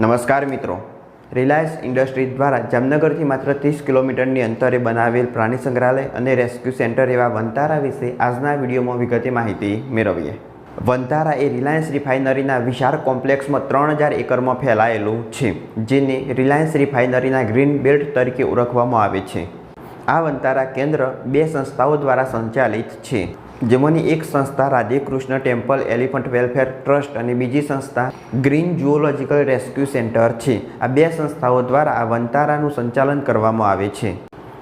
નમસ્કાર મિત્રો. Reliance industries દ્વારા જામનગરથી માત્ર ત્રીસ કિલોમીટરની અંતરે બનાવેલ પ્રાણી સંગ્રહાલય અને રેસ્ક્યુ સેન્ટર એવા વંતારા વિશે આજના વિડીયોમાં વિગતે માહિતી મેળવીએ. વંતારા એ રિલાયન્સ રિફાઇનરીના વિશાળ કોમ્પ્લેક્સમાં ત્રણ હજાર એકરમાં ફેલાયેલું છે, જેને રિલાયન્સ રિફાઇનરીના ગ્રીન બેલ્ટ તરીકે ઓળખવામાં આવે છે. આ વંતારા કેન્દ્ર બે સંસ્થાઓ દ્વારા સંચાલિત છે. જેમાંની એક સંસ્થા Radhekrishna temple elephant welfare trust અને બીજી સંસ્થા ગ્રીન જુઓલોજિકલ રેસ્ક્યુ સેન્ટર છે. આ બે સંસ્થાઓ દ્વારા આ વંતારાનું સંચાલન કરવામાં આવે છે.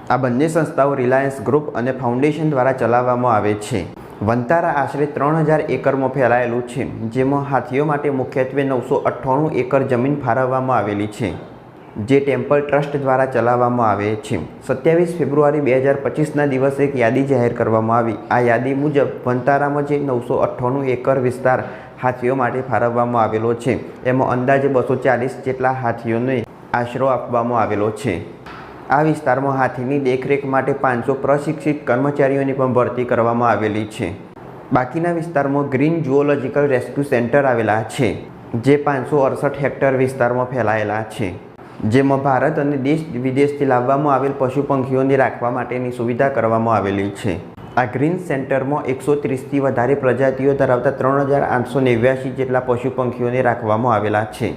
આ બંને સંસ્થાઓ રિલાયન્સ ગ્રુપ અને ફાઉન્ડેશન દ્વારા ચલાવવામાં આવે છે. વંતારા આશરે ત્રણ હજાર એકરમાં ફેલાયેલું છે, જેમાં હાથીઓ માટે મુખ્યત્વે નવસો અઠ્ઠાણું એકર જમીન ફાળવવામાં આવેલી છે. જે ટેમ્પલ ટ્રસ્ટ દ્વારા ચલાવવામાં આવે છે. સત્યાવીસ ફેબ્રુઆરી બે હજાર પચીસના દિવસે એક યાદી જાહેર કરવામાં આવી. આ યાદી મુજબ વંતારામાં જે નવસો અઠ્ઠાણું એકર વિસ્તાર હાથીઓ માટે ફાળવવામાં આવેલો છે. એમાં અંદાજે બસો ચાલીસ જેટલા હાથીઓને આશરો આપવામાં આવેલો છે. આ વિસ્તારમાં હાથીની દેખરેખ માટે પાંચસો પ્રશિક્ષિત કર્મચારીઓની પણ ભરતી કરવામાં આવેલી છે. બાકીના વિસ્તારમાં ગ્રીન જુઓલોજીકલ રેસ્ક્યુ સેન્ટર આવેલા છે, જે પાંચસો અડસઠ હેક્ટર વિસ્તારમાં ફેલાયેલા છે. જેમાં ભારત અને દેશ વિદેશથી લાવવામાં આવેલ પશુ પંખીઓને રાખવા માટેની સુવિધા કરવામાં આવેલી છે. આ ગ્રીન સેન્ટરમાં એકસો ત્રીસથી વધારે પ્રજાતિઓ ધરાવતા ત્રણ હજાર આઠસો નેવ્યાસી જેટલા પશુ પંખીઓને રાખવામાં આવેલા છે.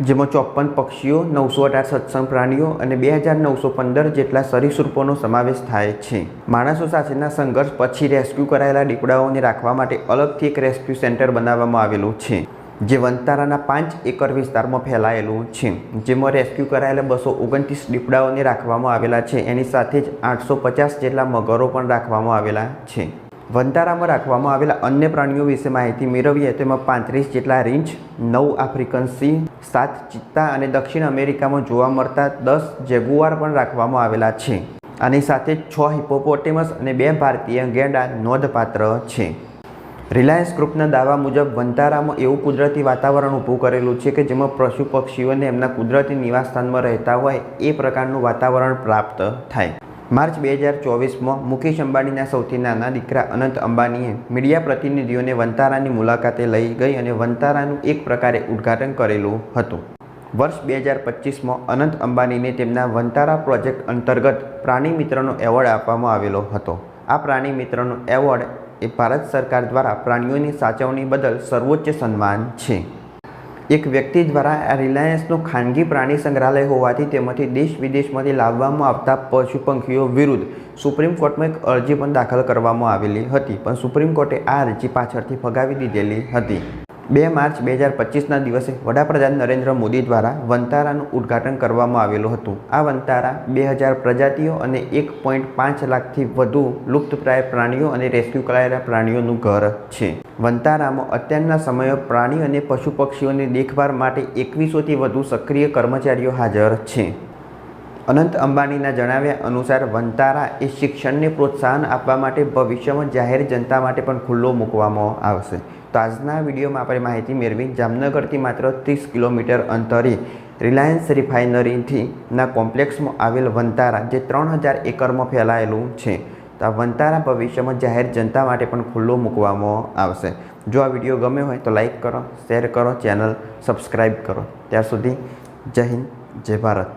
જેમાં ચોપન પક્ષીઓ, નવસો અઢાર સત્સંગ પ્રાણીઓ અને બે હજાર નવસો પંદર જેટલા સરીસૃપોનો સમાવેશ થાય છે. માણસો સાથેના સંઘર્ષ પછી રેસ્ક્યુ કરાયેલા દીપડાઓને રાખવા માટે અલગથી એક રેસ્ક્યુ સેન્ટર બનાવવામાં આવેલું છે. જે વંતારાના પાંચ એકર વિસ્તારમાં ફેલાયેલું છે, જેમાં રેસ્ક્યુ કરાયેલા બસો ઓગણત્રીસ દીપડાઓને રાખવામાં આવેલા છે. એની સાથે જ આઠસો પચાસ જેટલા મગરો પણ રાખવામાં આવેલા છે. વંતારામાં રાખવામાં આવેલા અન્ય પ્રાણીઓ વિશે માહિતી મેળવીએ તેમાં પાંત્રીસ જેટલા રીંછ, નવ આફ્રિકન સિંહ, સાત ચિત્તા અને દક્ષિણ અમેરિકામાં જોવા મળતા દસ જેગુઆર પણ રાખવામાં આવેલા છે. આની સાથે છ હિપોપોટેમસ અને બે ભારતીય ગેંડા નોંધપાત્ર છે. રિલાયન્સ ગ્રુપના દાવા મુજબ વંતારામાં એવું કુદરતી વાતાવરણ ઊભું કરેલું છે કે જેમાં પશુ પક્ષીઓને એમના કુદરતી નિવાસસ્થાનમાં રહેતા હોય એ પ્રકારનું વાતાવરણ પ્રાપ્ત થાય. માર્ચ બે હજાર ચોવીસમાં મુકેશ અંબાણીના સૌથી નાના દીકરા અનંત અંબાણીએ મીડિયા પ્રતિનિધિઓને વંતારાની મુલાકાતે લઈ ગઈ અને વંતારાનું એક પ્રકારે ઉદ્ઘાટન કરેલું હતું. વર્ષ બે હજાર પચીસમાં અનંત અંબાણીને તેમના વંતારા પ્રોજેક્ટ અંતર્ગત પ્રાણી મિત્રનો એવોર્ડ આપવામાં આવેલો હતો. આ પ્રાણી મિત્રનો એવોર્ડ એ ભારત સરકાર દ્વારા પ્રાણીઓની સાચવણી બદલ સર્વોચ્ચ સન્માન છે. એક વ્યક્તિ દ્વારા રિલાયન્સનું ખાનગી પ્રાણી સંગ્રહાલય હોવાથી તેમાંથી દેશ વિદેશમાંથી લાવવામાં આવતા પશુ પંખીઓ વિરુદ્ધ સુપ્રીમ કોર્ટમાં એક અરજી પણ દાખલ કરવામાં આવેલી હતી, પણ સુપ્રીમ કોર્ટે આ અરજી પાછળથી ફગાવી દીધેલી હતી. બે માર્ચ બે હજાર પચીસના દિવસે વડાપ્રધાન નરેન્દ્ર મોદી દ્વારા વંતારાનું ઉદ્ઘાટન કરવામાં આવેલું હતું. આ વંતારા બે હજાર પ્રજાતિઓ અને એક પોઈન્ટ પાંચ લાખથી વધુ લુપ્તપ્રાય પ્રાણીઓ અને રેસ્ક્યુ કરાયેલા પ્રાણીઓનું ઘર છે. વંતારામાં અત્યારના સમયે પ્રાણી અને પશુ પક્ષીઓની દેખભાળ માટે એકવીસોથી વધુ સક્રિય કર્મચારીઓ હાજર છે. અનંત અંબાણીના જણાવ્યા અનુસાર વંતારા એ શિક્ષણને પ્રોત્સાહન આપવા માટે ભવિષ્યમાં જાહેર જનતા માટે પણ ખુલ્લો મૂકવામાં આવશે. તો આજના વિડીયોમાં આપણે માહિતી મેળવી જામનગરથી માત્ર ત્રીસ કિલોમીટર અંતરે રિલાયન્સ રિફાઇનરીથી ના કોમ્પ્લેક્સમાં આવેલ વંતારા, જે ત્રણ હજાર એકરમાં ફેલાયેલું છે. તો આ વંતારા ભવિષ્યમાં જાહેર જનતા માટે પણ ખુલ્લો મૂકવામાં આવશે. જો આ વીડિયો ગમ્યો હોય તો લાઇક કરો, શેર કરો, ચેનલ સબસ્ક્રાઈબ કરો. ત્યાર સુધી જય હિન્દ, જય ભારત.